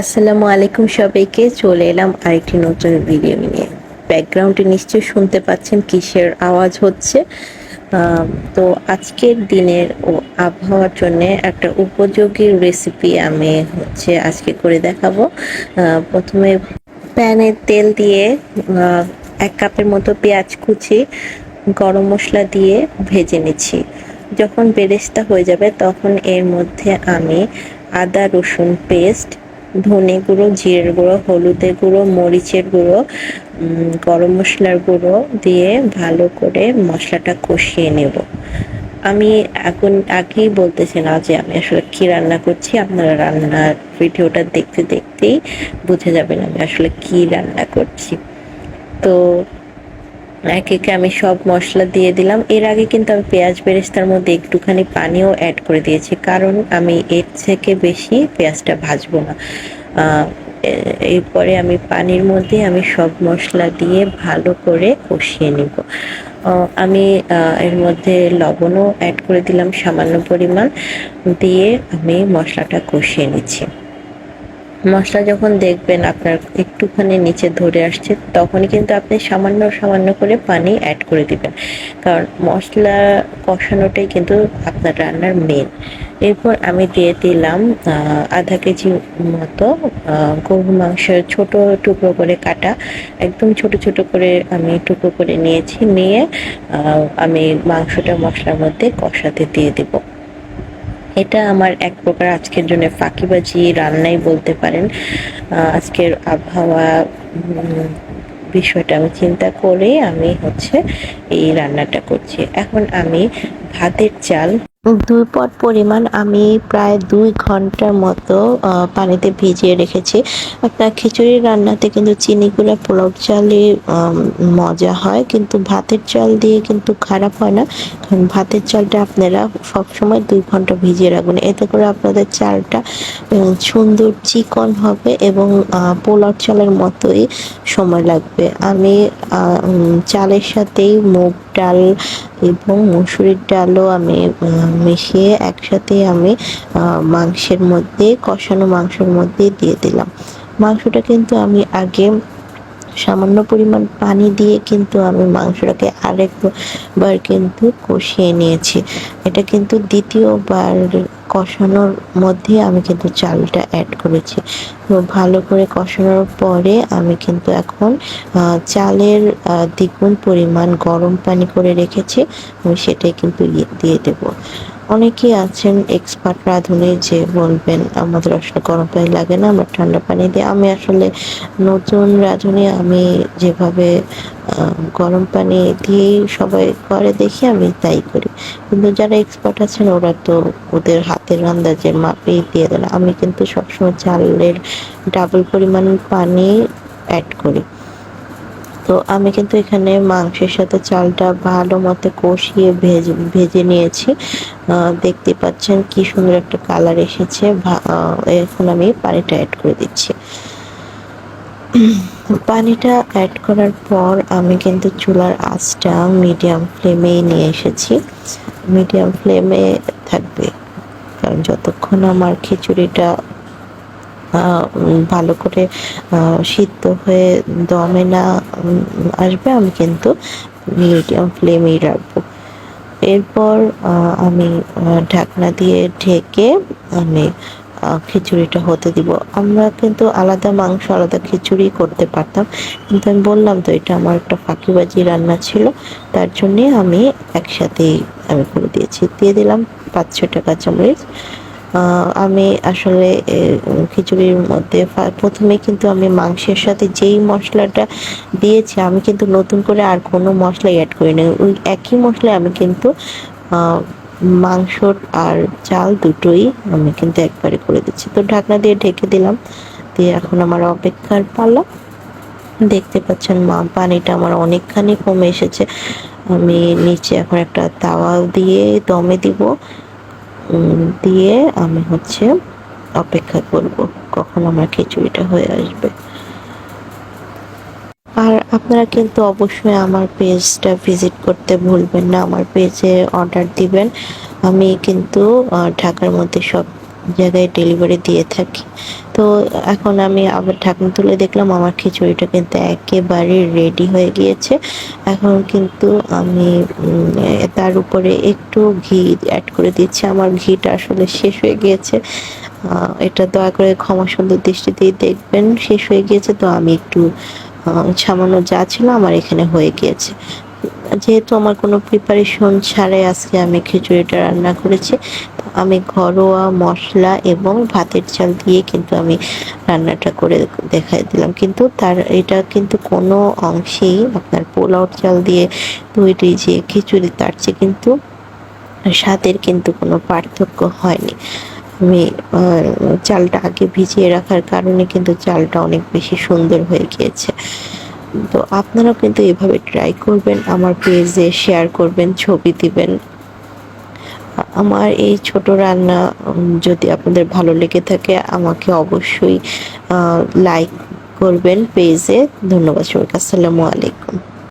আসসালামু আলাইকুম সবাইকে, চলে এলাম আরেকটি নতুন ভিডিও নিয়ে। ব্যাকগ্রাউন্ডে নিশ্চয়ই শুনতে পাচ্ছেন কিসের আওয়াজ হচ্ছে। তো আজকের দিনের ও আবহাওয়ার জন্য একটা উপযোগী রেসিপি আমি হচ্ছে আজকে করে দেখাবো। প্রথমে প্যানে তেল দিয়ে এক কাপের মতো পেঁয়াজ কুচি, গরম মশলা দিয়ে ভেজে নিচ্ছি। যখন বেরেস্তা হয়ে যাবে তখন এর মধ্যে আমি আদা রসুন পেস্ট ধনে গুঁড়ো, জিরের গুঁড়ো, হলুদের গুঁড়ো, মরিচের গুঁড়ো গরম মশলার গুঁড়ো দিয়ে ভালো করে মশলাটা কষিয়ে নেব। আমি এখন আগেই বলতেছি না যে আমি আসলে কি রান্না করছি। আপনারা রান্নার ভিডিওটা দেখতে দেখতেই বুঝে যাবেন আমি আসলে কি রান্না করছি। তো এক একে আমি সব মশলা দিয়ে দিলাম। এর আগে কিন্তু আমি পেঁয়াজ বেরেস্তার মধ্যে একটুখানি পানিও অ্যাড করে দিয়েছি, কারণ আমি এর থেকে বেশি পেঁয়াজটা ভাজবো না। এরপরে আমি পানির মধ্যে আমি সব মশলা দিয়ে ভালো করে কষিয়ে নিব। আমি এর মধ্যে লবণও অ্যাড করে দিলাম সামান্য পরিমাণ। দিয়ে আমি মশলাটা কষিয়ে নিচ্ছি। মশলা যখন দেখবেন আপনার একটুখানি নিচে ধরে আসছে তখনই কিন্তু আপনি সামান্য সামান্য করে পানি অ্যাড করে দিবেন। কারণ মশলা কষানোটাই কিন্তু আপনার রান্নার মেন এরপর আমি দিয়ে দিলাম আধা কেজি মতো আহ, গরুর মাংস ছোট টুকরো করে কাটা। একদম ছোট ছোট করে আমি টুকরো করে নিয়েছি নিয়ে আমি মাংসটা মশলার মধ্যে কষাতে দিয়ে দেবো। এটা আমার এক প্রকার আজকের জন্য ফাঁকিবাজি, রান্নাই বলতে পারেন। আজকের আবহাওয়া বিষয়টা আমি চিন্তা করে আমি হচ্ছে এই রান্নাটা করছি। এখন আমি ভাতের চাল দুই পট পরিমাণ আমি প্রায় দুই ঘণ্টার মতো পানিতে ভিজিয়ে রেখেছি। আপনার খিচুড়ি রান্নাতে কিন্তু চিনি গুঁড়া পোলাও আম, মজা হয়। কিন্তু ভাতের চাল দিয়ে কিন্তু খারাপ হয় না। কারণ ভাতের চালটা আপনারা সবসময় দুই ঘণ্টা ভিজিয়ে রাখবেন। এতে করে আপনাদের চালটা সুন্দর চিকন হবে এবং পোলাও চালের মতোই সময় লাগবে। আমি চালের সাথেই মুগ ডাল এবং মুসুরির ডালও আমি মিশিয়ে একসাথে আমি মাংসের মধ্যে, কষানো মাংসের মধ্যে দিয়ে দিলাম। মাংসটা কিন্তু আমি আগে সামান্য পরিমাণ পানি দিয়ে কিন্তু আমি মাংসটাকে আরেকবার কিন্তু কষিয়ে নিয়েছি। এটা কিন্তু দ্বিতীয়বার কষানোর মধ্যে আমি কিন্তু চালটা অ্যাড করেছি। তো ভালো করে কষানোর পরে আমি কিন্তু এখন চালের দ্বিগুণ পরিমাণ গরম পানি করে রেখেছি। আমি সেটাই কিন্তু ইয়ে দিয়ে দেবো। অনেকেই আছেন এক্সপার্ট রাঁধুনি যে বলবেন, আমাদের আসলে গরম পানি লাগে না, আমরা ঠান্ডা পানি দিই। আমি আসলে নতুন রাঁধুনি, আমি যেভাবে গরম পানি দিয়েই সবাই করে দেখি, আমি তাই করি। কিন্তু যারা এক্সপার্ট আছেন, ওরা তো ওদের হাতের আন্দাজের মাপেই দিয়ে দেন। আমি কিন্তু সবসময় চালের ডাবল পরিমাণ পানি অ্যাড করি। তো আমি কিন্তু এখানে মাংসের সাথে চালটা ভালো মতো কষিয়ে ভেজে ভেজে নিয়েছি। দেখতে পাচ্ছেন কি সুন্দর একটা কালার এসেছে। এখন আমি পানিটা অ্যাড করে দিচ্ছি। পানিটা অ্যাড করার পর আমি কিন্তু চুলার আঁচটা মিডিয়াম ফ্লেমেই নিয়ে এসেছি। মিডিয়াম ফ্লেমে থাকবে। কারণ যতক্ষণ আমার খিচুড়িটা ভালো করে সিদ্ধ হয়ে দমে না আসবে, আমি কিন্তু মিডিয়াম ফ্লেমেই রাখব। এরপর আমি ঢাকনা দিয়ে ঢেকে আমি খিচুড়িটা হতে দিব। আমরা কিন্তু আলাদা মাংস, আলাদা খিচুড়ি করতে পারতাম, কিন্তু আমি বললাম তো, এটা আমার একটা ফাঁকিবাজি রান্না ছিল, তার জন্যে আমি একসাথেই আমি করে দিয়েছি। দিয়ে দিলাম পাঁচ ছটা কাঁচামরিচ আমি আসলে খিচুড়ির মধ্যে প্রথমে কিন্তু আমি মাংসের সাথে যেই মশলাটা দিয়েছি, আমি কিন্তু নতুন করে আর কোনো মশলা অ্যাড করি না ওই একই মশলায় আমি কিন্তু মাংস আর চাল দুটোই আমি কিন্তু একবারে করে দিচ্ছি। তো ঢাকনা দিয়ে ঢেকে দিলাম, দিয়ে এখন আমার অপেক্ষার পালা। দেখতে পাচ্ছেন মা, পানিটা আমার অনেকখানি কমে এসেছে। আমি নিচে এখন একটা তাওয়া দিয়ে দমে দিব। দিয়ে আমি হচ্ছে অপেক্ষা করব কখন আমার খিচুড়িটা হয়ে আসবে। আর আপনারা কিন্তু অবশ্যই আমার পেজটা ভিজিট করতে ভুলবেন না, আমার পেজে অর্ডার দিবেন। আমি কিন্তু ঢাকার মধ্যে সব জায়গায় ডেলিভারি দিয়ে থাকি। তো এখন আমি আবার ঢাকনা তুলে দেখলাম আমার খিচুড়িটা কিন্তু একেবারে রেডি হয়ে গিয়েছে। এখন কিন্তু আমি তার উপরে একটু ঘি অ্যাড করে দিচ্ছি। আমার ঘিটা আসলে শেষ হয়ে গিয়েছে। এটা দয়া করে ক্ষমা সুন্দর দৃষ্টিতেই দেখবেন, শেষ হয়ে গিয়েছে তো আমি একটু সামান্য যা ছিল আমার এখানে হয়ে গিয়েছে। যেহেতু আমার কোনো প্রিপারেশন ছাড়াই আজকে আমি খিচুড়িটা রান্না করেছি আমি ঘরোয়া মশলা এবং ভাতের চাল দিয়ে কিন্তু আমি রান্নাটা করে দেখাই দিলাম। কিন্তু তার, এটা কিন্তু কোনো অংশেই আপনার পোলাও চাল দিয়ে তৈরি যে খিচুড়ি, তার চেয়ে কিন্তু স্বাদের কিন্তু কোনো পার্থক্য হয়নি। আমি চালটা আগে ভিজিয়ে রাখার কারণে কিন্তু চালটা অনেক বেশি সুন্দর হয়ে গিয়েছে। তো আপনারাও কিন্তু এভাবে ট্রাই করবেন, আমার পেজে শেয়ার করবেন, ছবি দিবেন। আমার এই ছোট রান্না যদি আপনাদের ভালো লেগে থাকে, আমাকে অবশ্যই লাইক করবেন পেজে ধন্যবাদ সবাইকে। আসসালামু আলাইকুম।